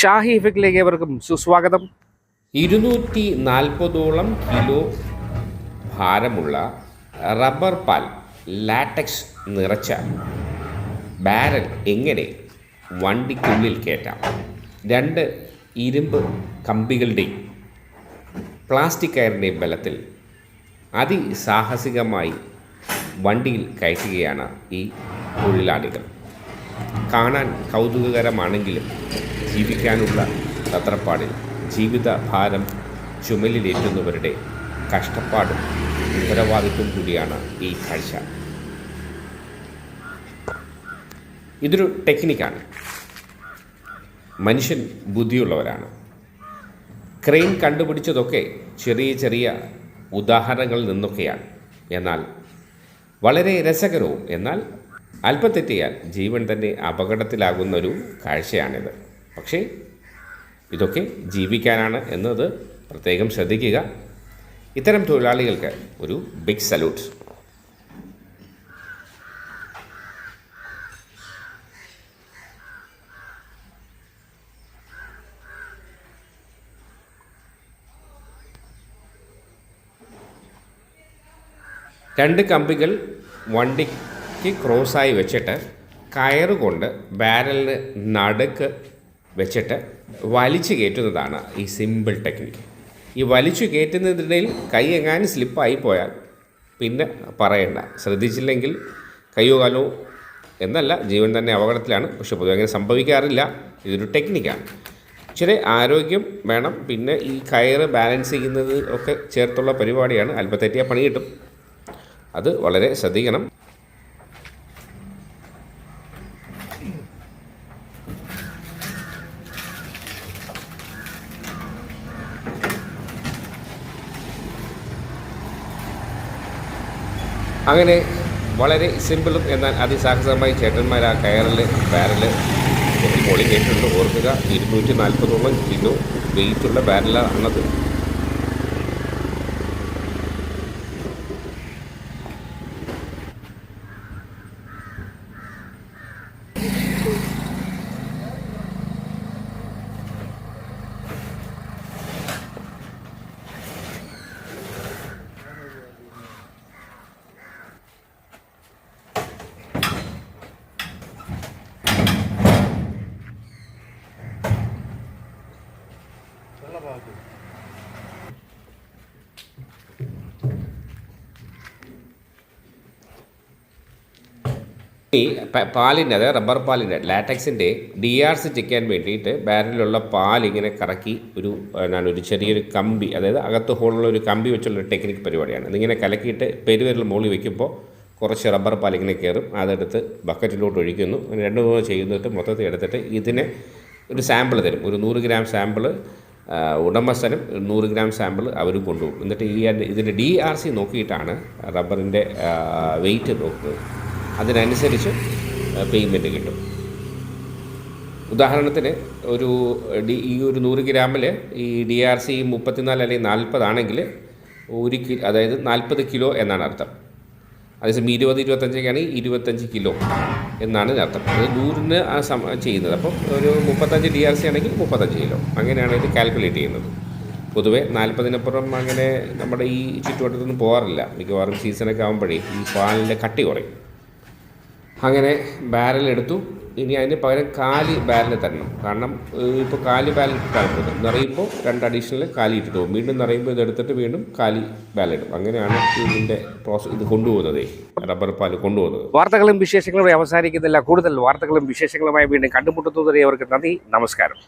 ഷാഹി ഇഫക്റ്റിലേക്ക് ഏവർക്കും സുസ്വാഗതം. ഇരുന്നൂറ്റി നാൽപ്പതോളം കിലോ ഭാരമുള്ള റബ്ബർ പാൽ ലാറ്റക്സ് നിറച്ച ബാരൽ എങ്ങനെ വണ്ടിക്കുള്ളിൽ കയറ്റാം? രണ്ട് ഇരുമ്പ് കമ്പികളുടെയും പ്ലാസ്റ്റിക് കയറിന്റെയും ബലത്തിൽ അതിസാഹസികമായി വണ്ടിയിൽ കയറ്റുകയാണ് ഈ തൊഴിലാളികൾ. കാണാൻ കൗതുകകരമാണെങ്കിലും ജീവിക്കാനുള്ള തത്രപ്പാടിൽ ജീവിത ഭാരം ചുമലിലേറ്റുന്നവരുടെ കഷ്ടപ്പാടും ഉത്തരവാദിത്വം കൂടിയാണ് ഈ കാഴ്ച. ഇതൊരു ടെക്നിക്കാണ്. മനുഷ്യൻ ബുദ്ധിയുള്ളവരാണ്. ക്രെയിൻ കണ്ടുപിടിച്ചതൊക്കെ ചെറിയ ചെറിയ ഉദാഹരണങ്ങളിൽ നിന്നൊക്കെയാണ്. എന്നാൽ വളരെ രസകരവും എന്നാൽ അല്പം തെറ്റിയാൽ ജീവൻ തന്നെ അപകടത്തിലാകുന്ന ഒരു കാഴ്ചയാണിത്. പക്ഷേ ഇതൊക്കെ ജീവിക്കാനാണ് എന്നത് പ്രത്യേകം ശ്രദ്ധിക്കുക. ഇത്തരം തൊഴിലാളികൾക്ക് ഒരു ബിഗ് സല്യൂട്ട് രണ്ട് കമ്പികൾ വണ്ടിക്ക് ക്രോസായി വെച്ചിട്ട് കയറുകൊണ്ട് ബാരലിന് നടുക്ക് വെച്ചിട്ട് വലിച്ചു കയറ്റുന്നതാണ് ഈ സിമ്പിൾ ടെക്നിക്ക്. ഈ വലിച്ചു കയറ്റുന്നതിനിടയിൽ കൈ എങ്ങാനും സ്ലിപ്പായി പോയാൽ പിന്നെ പറയണ്ട. ശ്രദ്ധിച്ചില്ലെങ്കിൽ കയ്യോ കാലോ എന്നല്ല ജീവൻ തന്നെ അപകടത്തിലാണ്. പക്ഷെ പൊതുവെ അങ്ങനെ സംഭവിക്കാറില്ല. ഇതൊരു ടെക്നിക്കാണ്. ഇച്ചിരി ആരോഗ്യം വേണം. പിന്നെ ഈ കയറ് ബാലൻസ് ചെയ്യുന്നത് ഒക്കെ ചേർത്തുള്ള പരിപാടിയാണ്. അല്പം തെറ്റിയാൽ പണി കിട്ടും. അത് വളരെ ശ്രദ്ധിക്കണം. അങ്ങനെ വളരെ സിമ്പിളും എന്നാൽ അതിസാഹസമായി ചേട്ടന്മാർ ആ കയറിൽ ബാരൽ പൊട്ടി പൊളി കേട്ടിട്ടുണ്ട് ഓർക്കുക. ഇരുന്നൂറ്റി നാൽപ്പതോളം കിലോ വെയിറ്റുള്ള ബാരലാണത് ഈ പാലിന്റെ അതായത് റബ്ബർ പാലിന്റെ ലാറ്റക്സിന്റെ ഡി ആർ സി ചെക്കാൻ വേണ്ടിയിട്ട് ബാരലിലുള്ള പാൽ ഇങ്ങനെ കറക്കി ഒരു എന്നാണ് ഒരു ചെറിയൊരു കമ്പി അതായത് അകത്ത് ഹോളുള്ള ഒരു കമ്പി വെച്ചുള്ള ഒരു ടെക്നിക്ക് പരിപാടിയാണ്. ഇതിങ്ങനെ കലക്കിയിട്ട് പെരുവിരൽ മുകളിൽ വയ്ക്കുമ്പോൾ കുറച്ച് റബ്ബർ പാൽ ഇങ്ങനെ കയറും. അതെടുത്ത് ബക്കറ്റിലോട്ട് ഒഴിക്കുന്നു. രണ്ട് മൂന്ന് ചെയ്യുന്നിട്ട് മൊത്തത്തിൽ എടുത്തിട്ട് ഇതിനെ ഒരു സാമ്പിൾ തരും. ഒരു നൂറ് ഗ്രാം സാമ്പിൾ ഉടമസ്ഥനും നൂറ് ഗ്രാം സാമ്പിൾ അവരും കൊണ്ടുപോകും. എന്നിട്ട് ഈ ഇതിന്റെ ഡി ആർ സി നോക്കിയിട്ടാണ് റബ്ബറിന്റെ വെയിറ്റ് നോക്കുന്നത്. അതിനനുസരിച്ച് പേയ്മെന്റ് കിട്ടും. ഉദാഹരണത്തിന് ഒരു ഡി ഈ ഒരു നൂറ് ഗ്രാമിൽ ഈ ഡി ആർ സി മുപ്പത്തിനാല് അല്ലെങ്കിൽ നാൽപ്പതാണെങ്കിൽ ഒരു കി അതായത് നാൽപ്പത് കിലോ എന്നാണ് അർത്ഥം. അതേസമയം ഇരുപത് ഇരുപത്തഞ്ചൊക്കെയാണെങ്കിൽ ഇരുപത്തഞ്ച് കിലോ എന്നാണ് അർത്ഥം. അത് നൂറിന് ആ ചെയ്യുന്നത്. അപ്പം ഒരു മുപ്പത്തഞ്ച് ഡി ആർ സി ആണെങ്കിൽ മുപ്പത്തഞ്ച് കിലോ. അങ്ങനെയാണ് ഇത് കാൽക്കുലേറ്റ് ചെയ്യുന്നത്. പൊതുവേ നാൽപ്പതിനപ്പുറം അങ്ങനെ നമ്മുടെ ഈ ചുറ്റുവട്ടത്തൊന്നും പോകാറില്ല. മിക്കവാറും സീസണൊക്കെ ആകുമ്പോഴേ ഈ പാലിന്റെ കട്ടി കുറയും. അങ്ങനെ ബാരൽ എടുത്തു. ഇനി അതിന് പകരം കാലി ബാരൽ തരണം. കാരണം ഇപ്പോൾ കാലി ബാരൽ പോകുന്നത് നിറയുമ്പോൾ രണ്ട് അഡീഷണൽ കാലി ഇട്ടിട്ട് പോകും. വീണ്ടും നിറയുമ്പോൾ ഇതെടുത്തിട്ട് വീണ്ടും കാലി ബാരൽ ഇടും. അങ്ങനെയാണ് ഇതിന്റെ പ്രോസസ് ഇത് കൊണ്ടുപോകുന്നത്. റബ്ബർ പാൽ കൊണ്ടുപോകുന്നത്. വാർത്തകളും വിശേഷങ്ങളും അവസാനിക്കുന്നില്ല കൂടുതൽ വാർത്തകളും വിശേഷങ്ങളുമായി വീണ്ടും കണ്ടുമുട്ടുന്നതുവരെ അവർക്ക് നന്ദി. നമസ്കാരം.